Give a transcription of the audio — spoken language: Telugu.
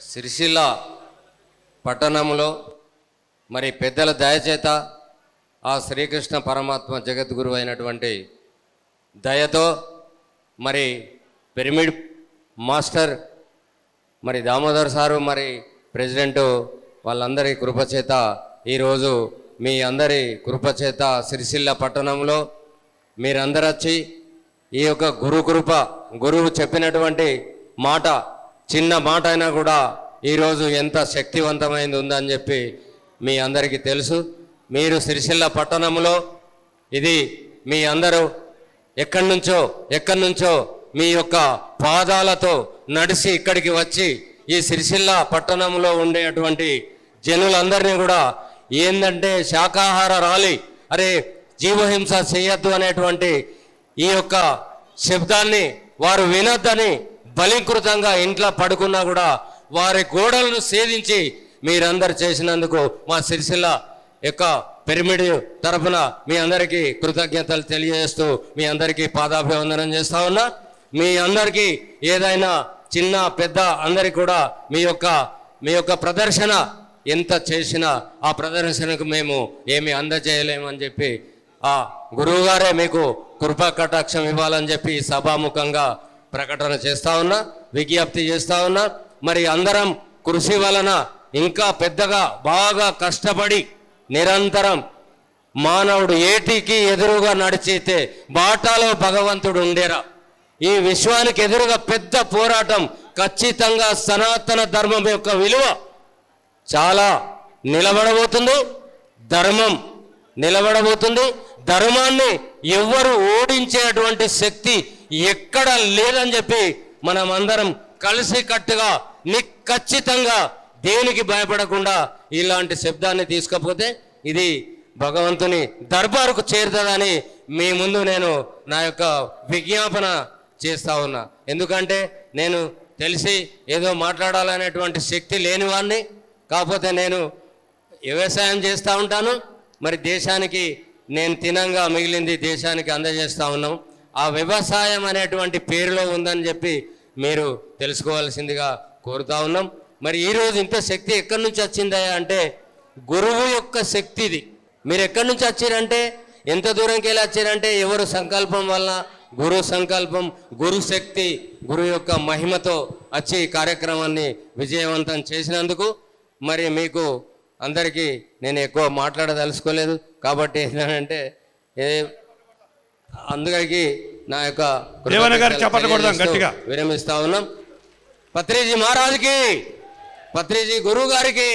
సిరిసిల్ల పట్టణంలో మరి పెద్దల దయచేత ఆ శ్రీకృష్ణ పరమాత్మ జగద్గురు అయినటువంటి దయతో మరి పిరమిడ్ మాస్టర్ మరి దామోదర్ సారు మరి ప్రెసిడెంట్ వాళ్ళందరి కృపచేత ఈరోజు మీ అందరి కృపచేత సిరిసిల్ల పట్టణంలో మీరందరూ వచ్చి ఈ యొక్క గురు కృప గురువు చెప్పినటువంటి మాట చిన్న మాట అయినా కూడా ఈరోజు ఎంత శక్తివంతమైంది ఉందని చెప్పి మీ అందరికీ తెలుసు. మీరు సిరిసిల్ల పట్టణంలో ఇది మీ అందరూ ఎక్కడి నుంచో ఎక్కడి నుంచో మీ యొక్క పాదాలతో నడిచి ఇక్కడికి వచ్చి ఈ సిరిసిల్ల పట్టణంలో ఉండేటువంటి జనులందరినీ కూడా ఏంటంటే శాకాహార రాలి అరే జీవహింస చేయొద్దు అనేటువంటి ఈ యొక్క శబ్దాన్ని వారు వినొద్దని బలీకృతంగా ఇంట్లో పడుకున్నా కూడా వారి గోడలను సేధించి మీరందరు చేసినందుకు మా సిరిసిల్ల యొక్క పిరమిడ్ తరఫున మీ అందరికీ కృతజ్ఞతలు తెలియజేస్తూ మీ అందరికీ పాదాభివందనం చేస్తా ఉన్నా. మీ అందరికీ ఏదైనా చిన్న పెద్ద అందరికి కూడా మీ యొక్క మీ యొక్క ప్రదర్శన ఎంత చేసినా ఆ ప్రదర్శనకు మేము ఏమి అందజేయలేమని చెప్పి ఆ గురువుగారే మీకు కృపా కటాక్షం ఇవ్వాలని చెప్పి సభాముఖంగా ప్రకటన చేస్తా ఉన్నా విజ్ఞప్తి చేస్తా ఉన్నా మరి అందరం కృషి వలన ఇంకా పెద్దగా బాగా కష్టపడి నిరంతరం మానవుడు ఏటికి ఎదురుగా నడిచితే బాటాలో భగవంతుడు ఉండేరా. ఈ విశ్వానికి ఎదురుగా పెద్ద పోరాటం ఖచ్చితంగా సనాతన ధర్మం యొక్క విలువ చాలా నిలబడబోతుంది. ధర్మం నిలబడబోతుంది. ధర్మాన్ని ఎవ్వరు ఓడించేటువంటి శక్తి ఎక్కడ లేదని చెప్పి మనం అందరం కలిసి కట్టుగా నిఖచ్చితంగా దేనికి భయపడకుండా ఇలాంటి శబ్దాన్ని తీసుకపోతే ఇది భగవంతుని దర్బారుకు చేరుతుందని మీ ముందు నేను నా యొక్క విజ్ఞాపన చేస్తా ఉన్నా. ఎందుకంటే నేను తెలిసి ఏదో మాట్లాడాలనేటువంటి శక్తి లేని వాడిని కాకపోతే నేను వ్యవసాయం చేస్తూ ఉంటాను. మరి దేశానికి నేను తినంగా మిగిలింది దేశానికి అందజేస్తూ ఉన్నాం. ఆ వ్యవసాయం అనేటువంటి పేరులో ఉందని చెప్పి మీరు తెలుసుకోవాల్సిందిగా కోరుతా ఉన్నాం. మరి ఈరోజు ఇంత శక్తి ఎక్కడి నుంచి వచ్చిందయ్యా అంటే గురువు యొక్క శక్తి ఇది మీరు ఎక్కడి నుంచి వచ్చారంటే ఎంత దూరంకి వెళ్ళి వచ్చారంటే ఎవరు సంకల్పం వలన గురు సంకల్పం గురు శక్తి గురు యొక్క మహిమతో వచ్చి ఈ కార్యక్రమాన్ని విజయవంతం చేసినందుకు మరి మీకు అందరికీ నేను ఎక్కువ మాట్లాడదలుచుకోలేదు. కాబట్టి ఏంటంటే ఏ అందుకకి నా యొక్క దేవన్న గారు చప్పట్లు కొడదాం తెలియజేస్తూ గట్టిగా. విరమిస్తా ఉన్నాం పత్రిజీ మహారాజుకి పత్రిజీ గురువు గారికి